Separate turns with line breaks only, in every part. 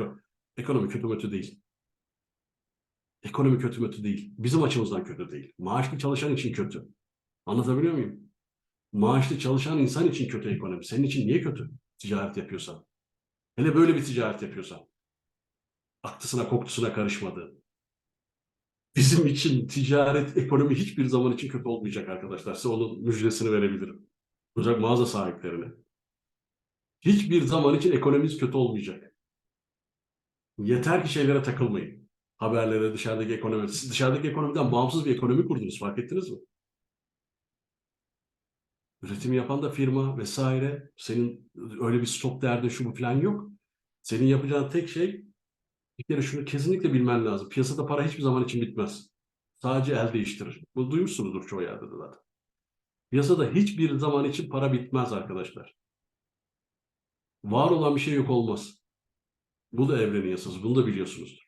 Eko, ekonomi kötü mötü değil. Ekonomi kötü mötü değil. Bizim açımızdan kötü değil. Maaşlı çalışan için kötü. Anlatabiliyor muyum? Maaşlı çalışan insan için kötü ekonomi. Senin için niye kötü ticaret yapıyorsan? Hele böyle bir ticaret yapıyorsan. Aklısına koktusuna karışmadı. Bizim için ticaret, ekonomi hiçbir zaman için kötü olmayacak arkadaşlar. Size onun müjdesini verebilirim. Özellikle mağaza sahiplerine. Hiçbir zaman için ekonomimiz kötü olmayacak. Yeter ki şeylere takılmayın. Haberlere, dışarıdaki ekonomi. Siz dışarıdaki ekonomiden bağımsız bir ekonomi kurdunuz. Fark ettiniz mi? Üretim yapan da firma vesaire. Senin öyle bir stop derdin şu bu falan yok. Senin yapacağın tek şey bir kere şunu kesinlikle bilmen lazım. Piyasada para hiçbir zaman için bitmez. Sadece el değiştirir. Bu duymuşsunuzdur çoğu yerde de zaten. Piyasada hiçbir zaman için para bitmez arkadaşlar. Var olan bir şey yok olmaz. Bu da evrenin yasası. Bunu da biliyorsunuzdur.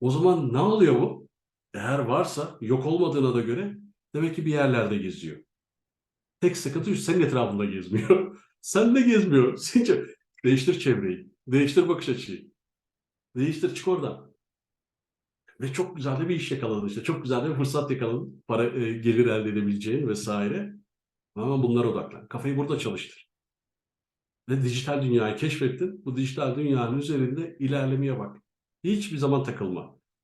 O zaman ne oluyor bu? Eğer varsa yok olmadığına da göre demek ki bir yerlerde geziyor. Tek sıkıntı senin etrafında gezmiyor. Sen de gezmiyor. Sence değiştir çevreyi. Değiştir bakış açıyı. Değiştir çık oradan. Ve çok güzel de bir iş yakaladın işte. Çok güzel de bir fırsat yakaladın. Para, e, gelir elde edebileceğin vesaire. Ama bunlara odaklan. Kafayı burada çalıştır. Ve dijital dünyayı keşfettin. Bu dijital dünyanın üzerinde ilerlemeye bak. Hiçbir zaman takılma.